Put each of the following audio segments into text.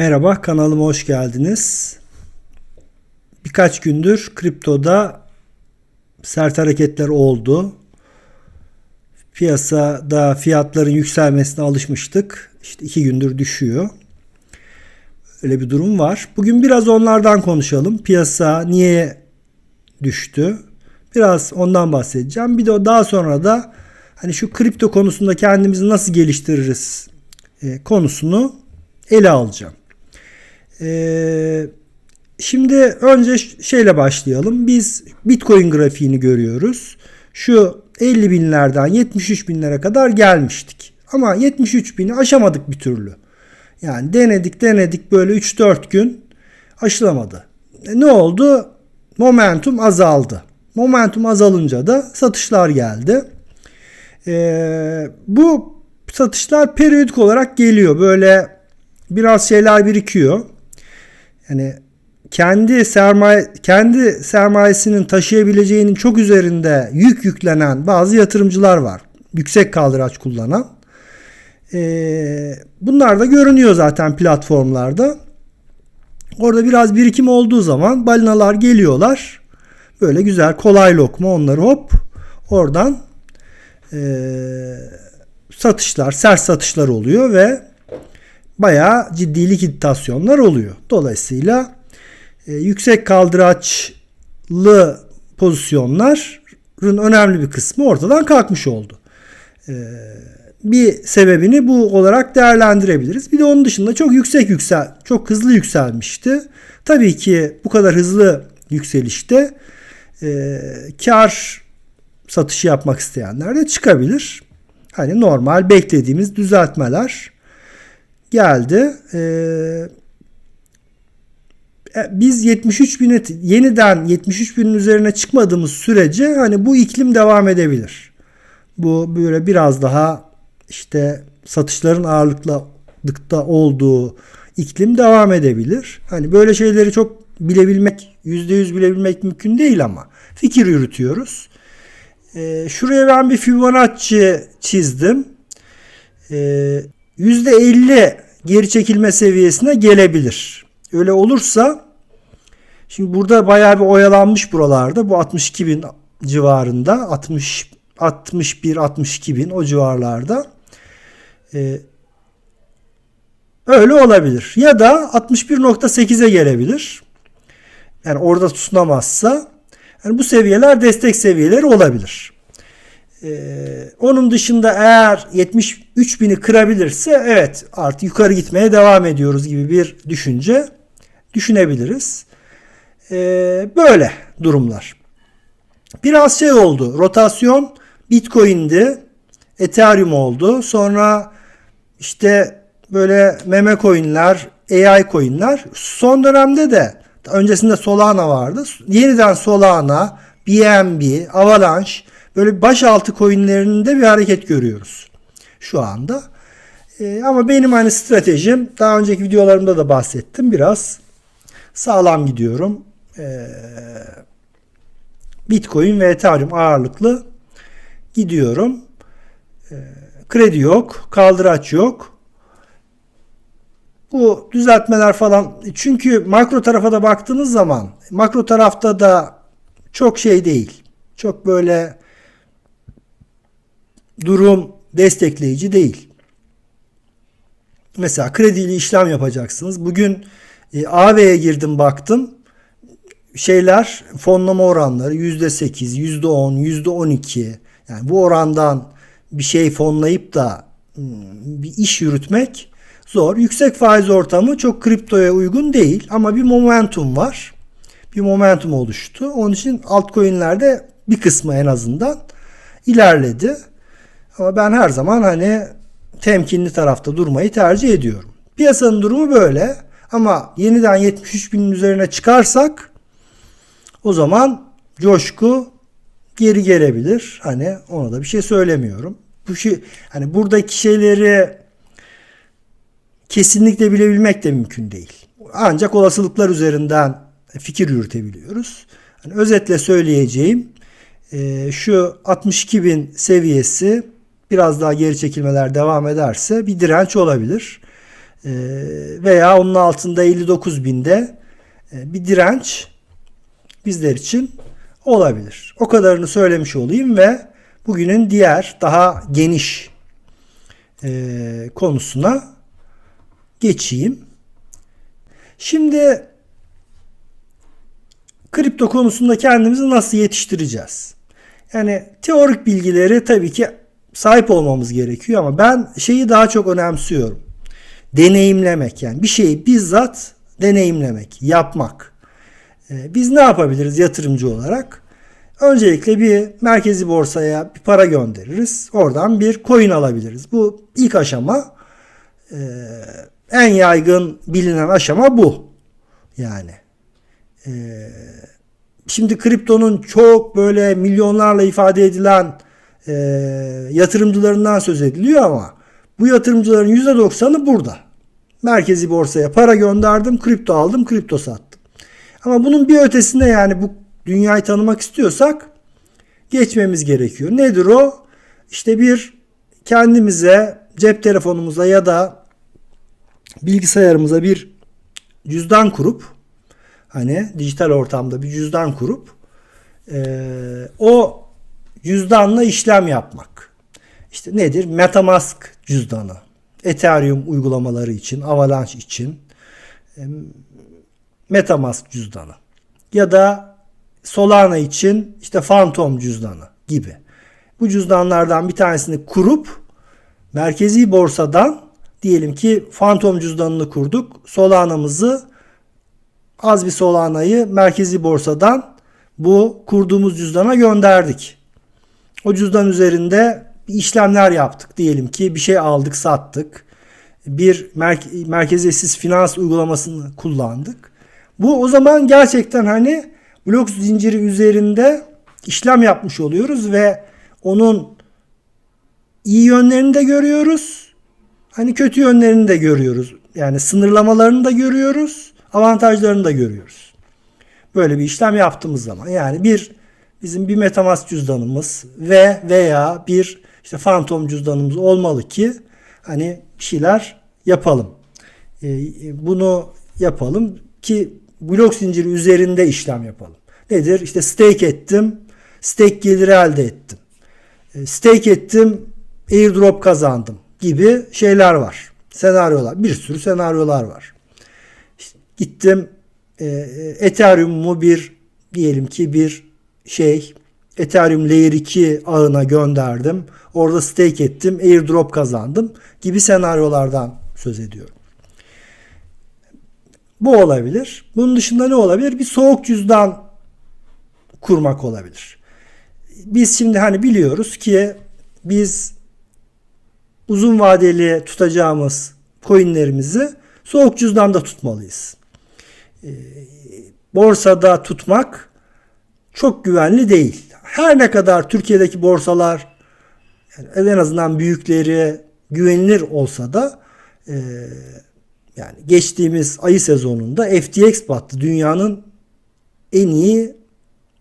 Merhaba kanalıma hoş geldiniz. Birkaç gündür kriptoda sert hareketler oldu. Piyasada fiyatların yükselmesine alışmıştık. İşte iki gündür düşüyor. Öyle bir durum var. Bugün biraz onlardan konuşalım. Piyasa niye düştü? Biraz ondan bahsedeceğim. Bir de daha sonra da hani şu kripto konusunda kendimizi nasıl geliştiririz e, konusunu ele alacağım. Ee, şimdi önce şeyle başlayalım. Biz Bitcoin grafiğini görüyoruz. Şu 50 binlerden 73 binlere kadar gelmiştik. Ama 73 bini aşamadık bir türlü. Yani denedik denedik böyle 3-4 gün aşılamadı. E ne oldu? Momentum azaldı. Momentum azalınca da satışlar geldi. Ee, bu satışlar periyodik olarak geliyor. Böyle biraz şeyler birikiyor yani kendi sermaye kendi sermayesinin taşıyabileceğinin çok üzerinde yük yüklenen bazı yatırımcılar var. Yüksek kaldıraç kullanan. Ee, bunlar da görünüyor zaten platformlarda. Orada biraz birikim olduğu zaman balinalar geliyorlar. Böyle güzel kolay lokma onları hop oradan e, satışlar, sert satışlar oluyor ve bayağı ciddi likiditasyonlar oluyor. Dolayısıyla e, yüksek kaldıraçlı pozisyonların önemli bir kısmı ortadan kalkmış oldu. E, bir sebebini bu olarak değerlendirebiliriz. Bir de onun dışında çok yüksek yüksel, çok hızlı yükselmişti. Tabii ki bu kadar hızlı yükselişte e, kar satışı yapmak isteyenler de çıkabilir. Hani normal beklediğimiz düzeltmeler geldi. Ee, e, biz 73 bine yeniden 73 binin üzerine çıkmadığımız sürece hani bu iklim devam edebilir. Bu böyle biraz daha işte satışların ağırlıkta olduğu iklim devam edebilir. Hani böyle şeyleri çok bilebilmek, %100 bilebilmek mümkün değil ama fikir yürütüyoruz. Ee, şuraya ben bir Fibonacci çizdim. Ee, %50 geri çekilme seviyesine gelebilir. Öyle olursa şimdi burada bayağı bir oyalanmış buralarda. Bu 62 bin civarında 60 61 62 bin o civarlarda. Ee, öyle olabilir. Ya da 61.8'e gelebilir. Yani orada tutunamazsa yani bu seviyeler destek seviyeleri olabilir. Ee, onun dışında eğer 73 bini kırabilirse evet artık yukarı gitmeye devam ediyoruz gibi bir düşünce düşünebiliriz. Ee, böyle durumlar. Biraz şey oldu. Rotasyon Bitcoin'di. Ethereum oldu. Sonra işte böyle meme coin'ler, AI coin'ler. Son dönemde de öncesinde Solana vardı. Yeniden Solana, BNB, Avalanche böyle başaltı coinlerinde bir hareket görüyoruz şu anda. Ee, ama benim hani stratejim daha önceki videolarımda da bahsettim biraz sağlam gidiyorum. Ee, Bitcoin ve Ethereum ağırlıklı gidiyorum. Ee, kredi yok, kaldıraç yok. Bu düzeltmeler falan çünkü makro tarafa da baktığınız zaman makro tarafta da çok şey değil. Çok böyle durum destekleyici değil. Mesela krediyle işlem yapacaksınız. Bugün e, AV'ye girdim baktım. Şeyler fonlama oranları %8, %10, %12. Yani bu orandan bir şey fonlayıp da hmm, bir iş yürütmek zor. Yüksek faiz ortamı çok kriptoya uygun değil ama bir momentum var. Bir momentum oluştu. Onun için altcoin'lerde bir kısmı en azından ilerledi. Ama ben her zaman hani temkinli tarafta durmayı tercih ediyorum. Piyasanın durumu böyle. Ama yeniden 73 binin üzerine çıkarsak o zaman coşku geri gelebilir. Hani ona da bir şey söylemiyorum. Bu şey hani buradaki şeyleri kesinlikle bilebilmek de mümkün değil. Ancak olasılıklar üzerinden fikir yürütebiliyoruz. Hani özetle söyleyeceğim şu 62 bin seviyesi biraz daha geri çekilmeler devam ederse bir direnç olabilir. e, veya onun altında 59 binde e, bir direnç bizler için olabilir. O kadarını söylemiş olayım ve bugünün diğer daha geniş e, konusuna geçeyim. Şimdi kripto konusunda kendimizi nasıl yetiştireceğiz? Yani teorik bilgileri tabii ki sahip olmamız gerekiyor ama ben şeyi daha çok önemsiyorum. Deneyimlemek yani bir şeyi bizzat deneyimlemek, yapmak. Ee, biz ne yapabiliriz yatırımcı olarak? Öncelikle bir merkezi borsaya bir para göndeririz. Oradan bir coin alabiliriz. Bu ilk aşama. Ee, en yaygın bilinen aşama bu. Yani. Ee, şimdi kriptonun çok böyle milyonlarla ifade edilen e, yatırımcılarından söz ediliyor ama bu yatırımcıların %90'ı burada. Merkezi borsaya para gönderdim, kripto aldım, kripto sattım. Ama bunun bir ötesinde yani bu dünyayı tanımak istiyorsak geçmemiz gerekiyor. Nedir o? İşte bir kendimize cep telefonumuza ya da bilgisayarımıza bir cüzdan kurup hani dijital ortamda bir cüzdan kurup e, o cüzdanla işlem yapmak. İşte nedir? Metamask cüzdanı. Ethereum uygulamaları için, Avalanche için Metamask cüzdanı. Ya da Solana için işte Phantom cüzdanı gibi. Bu cüzdanlardan bir tanesini kurup merkezi borsadan diyelim ki Phantom cüzdanını kurduk. Solana'mızı az bir Solana'yı merkezi borsadan bu kurduğumuz cüzdana gönderdik. O cüzdan üzerinde işlemler yaptık. Diyelim ki bir şey aldık, sattık. Bir merke- merkeziyetsiz finans uygulamasını kullandık. Bu o zaman gerçekten hani blok zinciri üzerinde işlem yapmış oluyoruz ve onun iyi yönlerini de görüyoruz. Hani kötü yönlerini de görüyoruz. Yani sınırlamalarını da görüyoruz. Avantajlarını da görüyoruz. Böyle bir işlem yaptığımız zaman yani bir bizim bir Metamask cüzdanımız ve veya bir işte Phantom cüzdanımız olmalı ki hani bir şeyler yapalım. Ee, bunu yapalım ki blok zinciri üzerinde işlem yapalım. Nedir? İşte stake ettim. Stake geliri elde ettim. Ee, stake ettim. Airdrop kazandım gibi şeyler var. Senaryolar. Bir sürü senaryolar var. İşte gittim e, Ethereum'u bir diyelim ki bir şey Ethereum Layer 2 ağına gönderdim. Orada stake ettim. Airdrop kazandım gibi senaryolardan söz ediyorum. Bu olabilir. Bunun dışında ne olabilir? Bir soğuk cüzdan kurmak olabilir. Biz şimdi hani biliyoruz ki biz uzun vadeli tutacağımız coinlerimizi soğuk cüzdanda tutmalıyız. Borsada tutmak çok güvenli değil. Her ne kadar Türkiye'deki borsalar yani en azından büyükleri güvenilir olsa da e, yani geçtiğimiz ayı sezonunda FTX battı. Dünyanın en iyi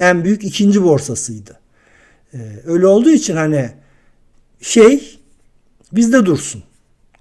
en büyük ikinci borsasıydı. E, öyle olduğu için hani şey bizde dursun.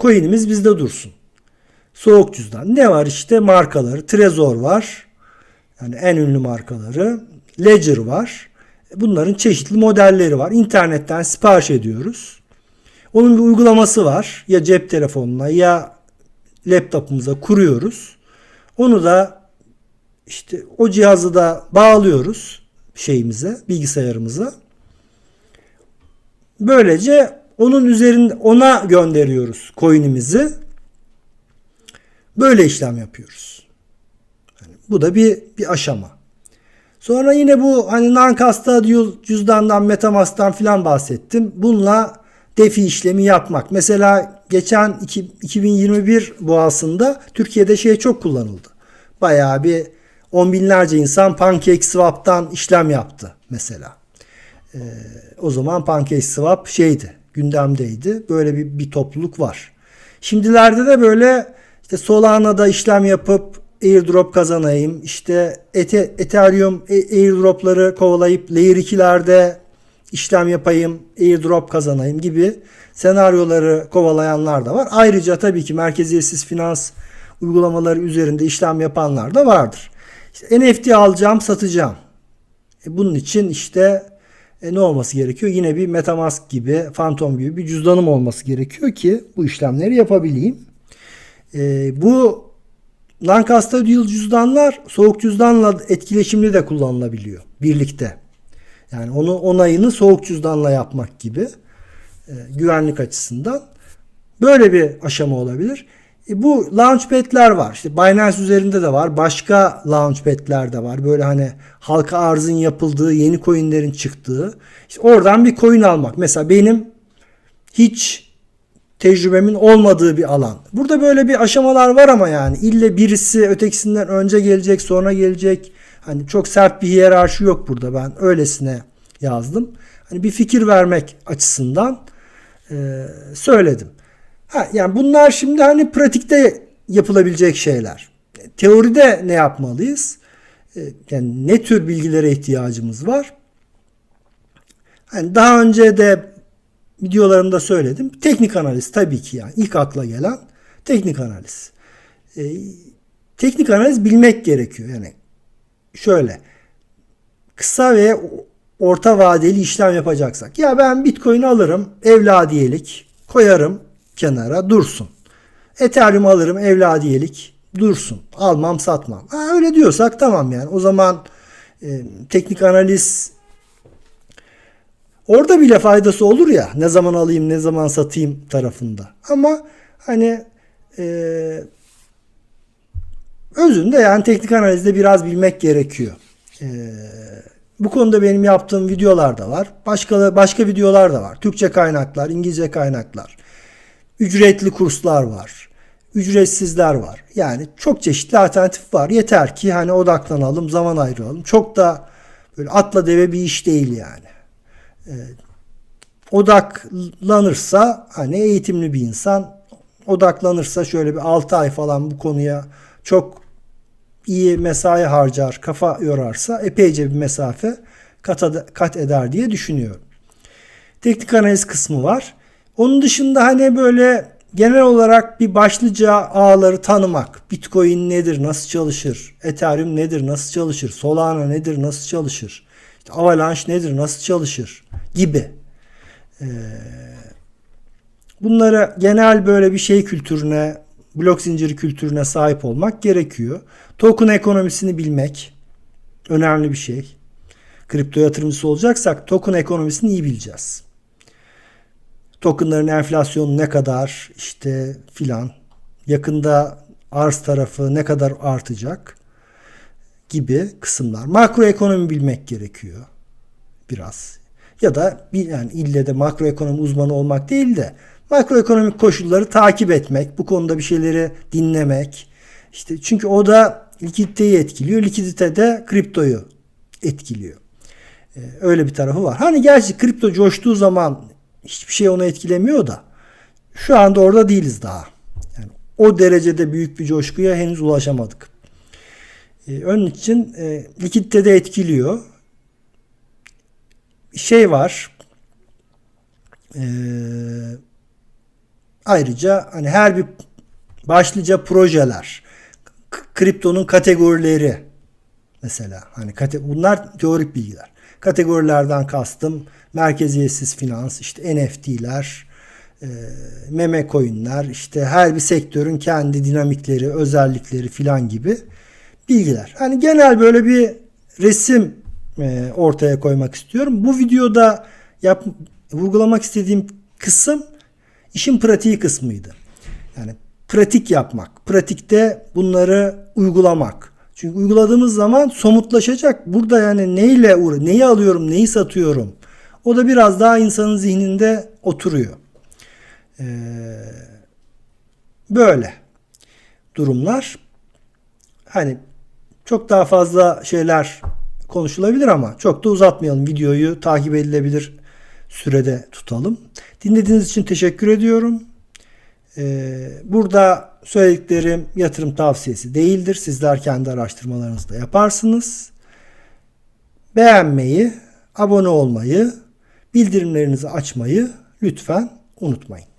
Coin'imiz bizde dursun. Soğuk cüzdan. Ne var işte markaları. Trezor var. Yani en ünlü markaları. Ledger var. Bunların çeşitli modelleri var. İnternetten sipariş ediyoruz. Onun bir uygulaması var. Ya cep telefonuna ya laptopumuza kuruyoruz. Onu da işte o cihazı da bağlıyoruz şeyimize, bilgisayarımıza. Böylece onun üzerinde ona gönderiyoruz coin'imizi. Böyle işlem yapıyoruz. Yani bu da bir bir aşama. Sonra yine bu hani non-custodial cüzdandan, Metamask'tan filan bahsettim. Bununla defi işlemi yapmak. Mesela geçen 2021 boğasında Türkiye'de şey çok kullanıldı. Bayağı bir on binlerce insan PancakeSwap'tan işlem yaptı mesela. Ee, o zaman PancakeSwap şeydi, gündemdeydi. Böyle bir, bir topluluk var. Şimdilerde de böyle işte Solana'da işlem yapıp airdrop kazanayım. İşte Ethereum airdropları kovalayıp layer 2'lerde işlem yapayım, airdrop kazanayım gibi senaryoları kovalayanlar da var. Ayrıca tabii ki merkeziyetsiz finans uygulamaları üzerinde işlem yapanlar da vardır. İşte NFT alacağım, satacağım. E bunun için işte e ne olması gerekiyor? Yine bir Metamask gibi, Phantom gibi bir cüzdanım olması gerekiyor ki bu işlemleri yapabileyim. E, bu non-custodial cüzdanlar soğuk cüzdanla etkileşimli de kullanılabiliyor birlikte. Yani onu onayını soğuk cüzdanla yapmak gibi e, güvenlik açısından böyle bir aşama olabilir. E, bu launchpad'ler var. İşte Binance üzerinde de var. Başka launchpad'ler de var. Böyle hani halka arzın yapıldığı, yeni coinlerin çıktığı. İşte oradan bir coin almak. Mesela benim hiç tecrübemin olmadığı bir alan. Burada böyle bir aşamalar var ama yani ille birisi ötekisinden önce gelecek, sonra gelecek. Hani çok sert bir hiyerarşi yok burada. Ben öylesine yazdım. Hani bir fikir vermek açısından e, söyledim. Ha, yani bunlar şimdi hani pratikte yapılabilecek şeyler. Teoride ne yapmalıyız? E, yani ne tür bilgilere ihtiyacımız var? Hani daha önce de videolarımda söyledim. Teknik analiz tabii ki yani ilk akla gelen teknik analiz. E, teknik analiz bilmek gerekiyor. Yani şöyle kısa ve orta vadeli işlem yapacaksak ya ben Bitcoin alırım evladiyelik koyarım kenara dursun. Ethereum alırım evladiyelik dursun. Almam satmam. Ha, öyle diyorsak tamam yani. O zaman e, teknik analiz orada bile faydası olur ya. Ne zaman alayım ne zaman satayım tarafında. Ama hani e, özünde yani teknik analizde biraz bilmek gerekiyor. E, bu konuda benim yaptığım videolar da var. Başka başka videolar da var. Türkçe kaynaklar, İngilizce kaynaklar. Ücretli kurslar var. Ücretsizler var. Yani çok çeşitli alternatif var. Yeter ki hani odaklanalım, zaman ayıralım. Çok da böyle atla deve bir iş değil yani. Ee, odaklanırsa hani eğitimli bir insan odaklanırsa şöyle bir 6 ay falan bu konuya çok iyi mesai harcar, kafa yorarsa epeyce bir mesafe kat, eder diye düşünüyorum. Teknik analiz kısmı var. Onun dışında hani böyle genel olarak bir başlıca ağları tanımak. Bitcoin nedir, nasıl çalışır? Ethereum nedir, nasıl çalışır? Solana nedir, nasıl çalışır? İşte Avalanche nedir, nasıl çalışır? Gibi. Ee, bunlara genel böyle bir şey kültürüne, blok zinciri kültürüne sahip olmak gerekiyor. Token ekonomisini bilmek önemli bir şey. Kripto yatırımcısı olacaksak token ekonomisini iyi bileceğiz tokenların enflasyonu ne kadar işte filan yakında arz tarafı ne kadar artacak gibi kısımlar. Makroekonomi bilmek gerekiyor biraz. Ya da bir yani ille de makroekonomi uzmanı olmak değil de makroekonomik koşulları takip etmek, bu konuda bir şeyleri dinlemek. İşte çünkü o da likiditeyi etkiliyor. Likidite de kriptoyu etkiliyor. Ee, öyle bir tarafı var. Hani gerçi kripto coştuğu zaman hiçbir şey onu etkilemiyor da şu anda orada değiliz daha. Yani o derecede büyük bir coşkuya henüz ulaşamadık. Ee, onun için e, likitte de etkiliyor. Şey var. E, ayrıca hani her bir başlıca projeler, kriptonun kategorileri mesela hani kate, bunlar teorik bilgiler. Kategorilerden kastım merkeziyetsiz finans, işte NFT'ler, e, meme coin'ler, işte her bir sektörün kendi dinamikleri, özellikleri filan gibi bilgiler. Hani genel böyle bir resim e, ortaya koymak istiyorum. Bu videoda yap, vurgulamak istediğim kısım işin pratiği kısmıydı. Yani pratik yapmak, pratikte bunları uygulamak. Çünkü uyguladığımız zaman somutlaşacak. Burada yani neyle uğra neyi alıyorum, neyi satıyorum. O da biraz daha insanın zihninde oturuyor. Ee, böyle durumlar. Hani çok daha fazla şeyler konuşulabilir ama çok da uzatmayalım. Videoyu takip edilebilir sürede tutalım. Dinlediğiniz için teşekkür ediyorum. Ee, burada söylediklerim yatırım tavsiyesi değildir. Sizler kendi araştırmalarınızı da yaparsınız. Beğenmeyi, abone olmayı, Bildirimlerinizi açmayı lütfen unutmayın.